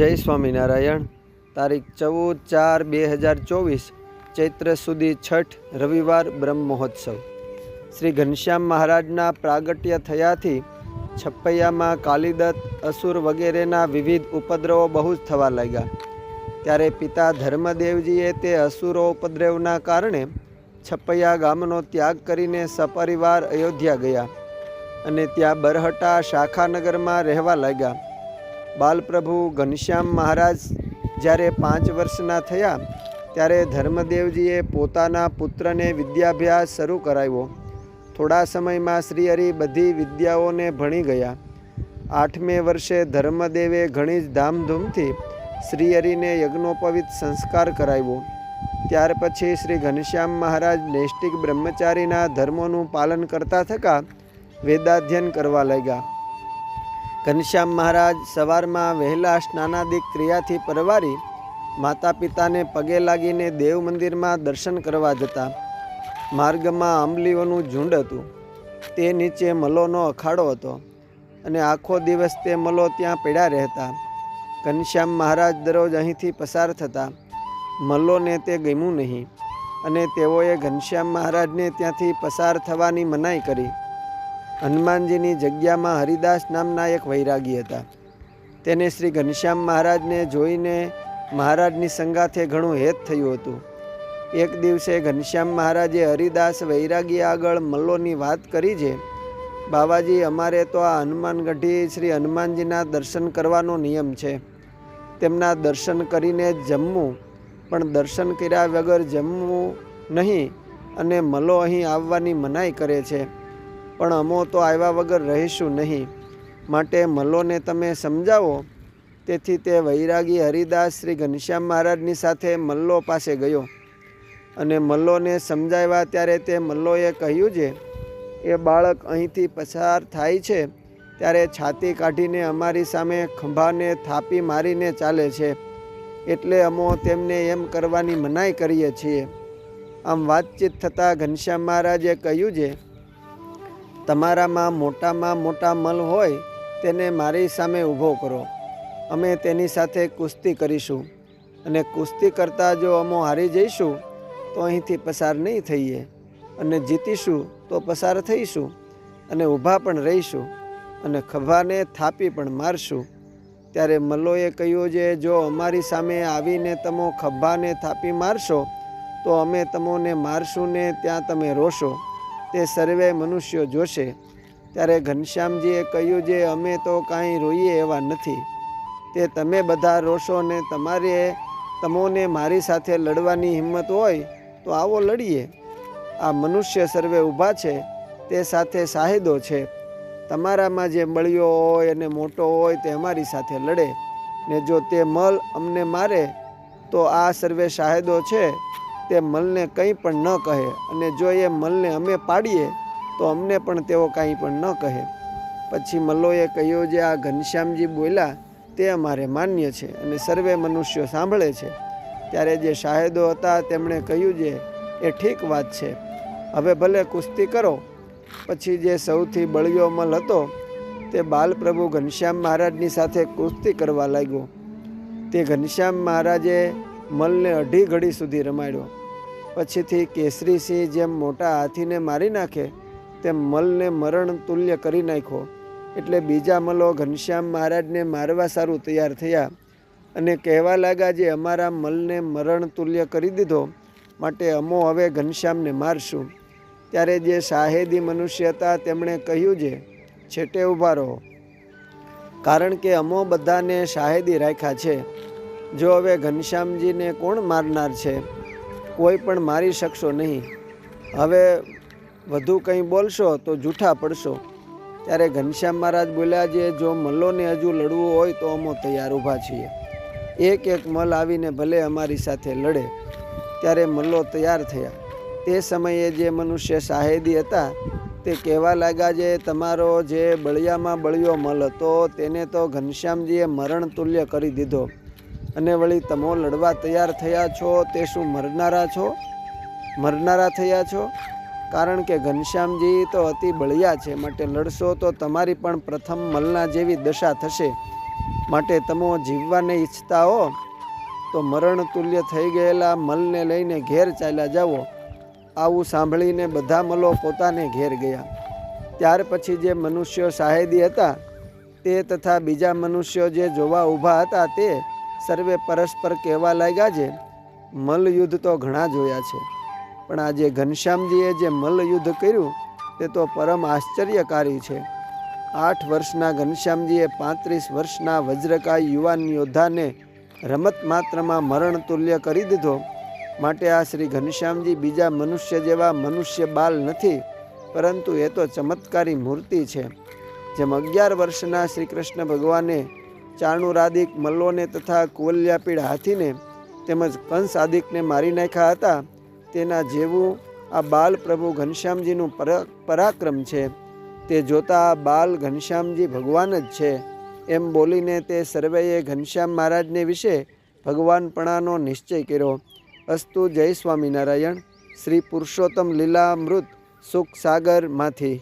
જય સ્વામિનારાયણ. તારીખ ચૌદ ચાર બે હજાર ચોવીસ, ચૈત્ર સુધી છઠ, રવિવાર બ્રહ્મ મહોત્સવ શ્રી ઘનશ્યામ મહારાજના પ્રાગટ્ય થયાથી છપ્પૈયામાં કાલિદત્ત, અસુર વગેરેના વિવિધ ઉપદ્રવો બહુ જ થવા લાગ્યા. ત્યારે પિતા ધર્મદેવજીએ તે અસુરો ઉપદ્રવના કારણે છપ્પૈયા ગામનો ત્યાગ કરીને સપરિવાર અયોધ્યા ગયા અને ત્યાં બરહટા શાખાનગરમાં રહેવા લાગ્યા. બાલપ્રભુ ઘનશ્યામ મહારાજ જ્યારે પાંચ વર્ષના થયા, ત્યારે ધર્મદેવજીએ પોતાના પુત્રને વિદ્યાભ્યાસ શરૂ કરાવ્યો. થોડા સમયમાં શ્રીહરિ બધી વિદ્યાઓને ભણી ગયા. આઠમે વર્ષે ધર્મદેવે ઘણી જ ધામધૂમથી શ્રીહરિને યજ્ઞોપવિત સંસ્કાર કરાવ્યો. ત્યાર પછી શ્રી ઘનશ્યામ મહારાજ નૈષ્ટિક બ્રહ્મચારીના ધર્મોનું પાલન કરતા થકા વેદાધ્યન કરવા લાગ્યા. ઘનશ્યામ મહારાજ સવારમાં વહેલા સ્નાનાદિક ક્રિયાથી પરવારી માતા પિતાને પગે લાગીને દેવ મંદિરમાં દર્શન કરવા જતા. માર્ગમાં આંબલીઓનું ઝુંડ હતું. તે નીચે મલોનો અખાડો હતો અને આખો દિવસ તે મલો ત્યાં પડ્યા રહેતા. ઘનશ્યામ મહારાજ દરરોજ અહીંથી પસાર થતા. મલ્લોને તે ગમ્યું નહીં અને તેઓએ ઘનશ્યામ મહારાજને ત્યાંથી પસાર થવાની મનાઈ કરી. હનુમાનજીની જગ્યામાં હરિદાસ નામના એક વૈરાગી હતા. તેને શ્રી ઘનશ્યામ મહારાજને જોઈને મહારાજની સંગાથે ઘણું હેત થયું હતું. એક દિવસે ઘનશ્યામ મહારાજે હરિદાસ વૈરાગી આગળ મલ્લોની વાત કરી છે, બાવાજી, અમારે તો આ હનુમાનગઢી શ્રી હનુમાનજીના દર્શન કરવાનો નિયમ છે. તેમના દર્શન કરીને જમવું, પણ દર્શન કર્યા વગર જમવું નહીં અને મલો અહીં આવવાની મનાઈ કરે છે. પણ અમો તો આવ્યા વગર રહીશું નહીં. માટે મલ્લોને તમે સમજાવો. તેથી તે વૈરાગી હરિદાસ શ્રી ઘનશ્યામ મહારાજની સાથે મલ્લો પાસે ગયો. અને મલ્લોને સમજાવ્યા ત્યારે તે મલ્લોએ કહ્યું છે એ બાળક અહીંથી પસાર થાય છે, ત્યારે છાતી કાઢીને અમારી સામે ખંભાને થાપી મારીને ચાલે છે. એટલે અમો તેમને એમ કરવાની મનાઈ કરીએ છીએ. આમ વાતચીત થતાં ઘનશ્યામ મહારાજે કહ્યું છે તમારામાં મોટામાં મોટા મલ હોય, તેને મારી સામે ઊભો કરો. અમે તેની સાથે કુસ્તી કરીશું. અને કુસ્તી કરતાં જો અમો હારી જઈશું, તો અહીંથી પસાર નહીં થઈએ. અને જીતીશું, તો પસાર થઈશું. અને ઊભા પણ રહીશું. અને ખભાને થાપી પણ મારશું. ત્યારે મલ્લોએ કહ્યું છે, જો અમારી સામે આવીને તમો ખભાને થાપી મારશો, તો અમે તમોને મારશું ને ત્યાં તમે રોશો. તે સર્વે મનુષ્યો જોશે. ત્યારે ઘનશ્યામજીએ કહ્યું, જે અમે તો કાંઈ રોઈએ એવા નથી. તે તમે બધા રોશો ને તમારે, તમોને મારી સાથે લડવાની હિંમત હોય, તો આવો લડીએ. આ મનુષ્ય સર્વે ઊભા છે, તે સાથે સાહેદો છે. તમારામાં જે બળિયો હોય અને મોટો હોય, તે અમારી સાથે લડે. ને જો તે મલ અમને મારે, તો આ સર્વે શાહેદો છે. તે મલને કંઈ પણ ન કહે અને જો એ મલને અમે પાડીએ, તો અમને પણ તેઓ કાંઈ પણ ન કહે. પછી મલ્લોએ કહ્યું, જે આ ઘનશ્યામજી બોલ્યા, તે અમારે માન્ય છે અને સર્વે મનુષ્યો સાંભળે છે. ત્યારે જે શાહેદો હતા, તેમણે કહ્યું જે, એ ઠીક વાત છે. હવે ભલે કુસ્તી કરો. પછી જે સૌથી બળિયો મલ હતો, તે બાલપ્રભુ ઘનશ્યામ મહારાજની સાથે કુસ્તી કરવા લાગ્યો. તે ઘનશ્યામ મહારાજે મલને અઢી ઘડી સુધી રમાડ્યો. પછીથી કેસરીસિંહ જેમ મોટા હાથીને મારી નાખે, તેમ મલને મરણ તુલ્ય કરી નાખ્યો. એટલે બીજા મલો ઘનશ્યામ મહારાજને મારવા સારું તૈયાર થયા અને કહેવા લાગ્યા જે અમારા મલને મરણ તુલ્ય કરી દીધો, માટે અમો હવે ઘનશ્યામને મારશું. ત્યારે જે શાહેદી મનુષ્ય હતા તેમણે કહ્યું છે છેટે ઊભા રહો. કારણ કે અમો બધાને શાહેદી રાખ્યા છે. જો હવે ઘનશ્યામજીને કોણ મારનાર છે? કોઈ પણ મારી શકશો નહીં. હવે વધુ કંઈ બોલશો તો જૂઠા પડશો. ત્યારે ઘનશ્યામ મહારાજ બોલ્યા જે જો મલ્લોને હજુ લડવું હોય તો અમો તૈયાર ઊભા છીએ. એક એક મલ આવીને ભલે અમારી સાથે લડે. ત્યારે મલ્લો તૈયાર થયા. તે સમયે જે મનુષ્ય શાહેદી હતા, તે કહેવા લાગ્યા જે તમારો જે બળિયામાં બળિયો મલ હતો, તેને તો ઘનશ્યામજીએ મરણ તુલ્ય કરી દીધો. અને વળી તમો લડવા તૈયાર થયા છો, તે શું મરનારા છો? મરનારા થયા છો? કારણ કે ઘનશ્યામજી તો અતિ બળિયા છે, માટે લડશો તો તમારી પણ પ્રથમ મલના જેવી દશા થશે. માટે તમો જીવવાને ઈચ્છતા હો તો મરણ તુલ્ય થઈ ગયેલા મલને લઈને ઘેર ચાલ્યા જાઓ. આવું સાંભળીને બધા મલો પોતાને ઘેર ગયા. ત્યાર પછી જે મનુષ્યો સાહેદી હતા, તે તથા બીજા મનુષ્યો જે જોવા ઊભા હતા તે સર્વે પરસ્પર કહેવા લાગ્યા છે મલ્લયુદ્ધ તો ઘણા જોયા છે. પણ આજે ઘનશ્યામજીએ જે મલ્લયુદ્ધ કર્યું, તે તો પરમ આશ્ચર્યકારી છે. આઠ વર્ષના ઘનશ્યામજીએ પાંત્રીસ વર્ષના વજ્રકાય યુવાન યોદ્ધાને રમત માત્રમાં મરણ તુલ્ય કરી દીધો. માટે આ શ્રી ઘનશ્યામજી બીજા મનુષ્ય જેવા મનુષ્ય બાલ નથી, પરંતુ એ તો ચમત્કારી મૂર્તિ છે. જેમ અગિયાર વર્ષના શ્રી કૃષ્ણ ભગવાને ચાણુરાદિક મલ્લોને તથા કુવલ્યાપીડ હાથીને તેમજ કંસ આદિકને મારી નાખ્યા હતા. તેના જેવું આ બાલ પ્રભુ ઘનશ્યામજીનું પર, પરાક્રમ છે. તે જોતા બાલ ઘનશ્યામજી ભગવાન જ છે. એમ બોલીને તે સર્વેએ ઘનશ્યામ મહારાજને વિશે ભગવાનપણાનો નિશ્ચય કર્યો. અસ્તુ જય સ્વામિનારાયણ. શ્રી પુરુષોત્તમ લીલામૃત સુખ સાગરમાંથી.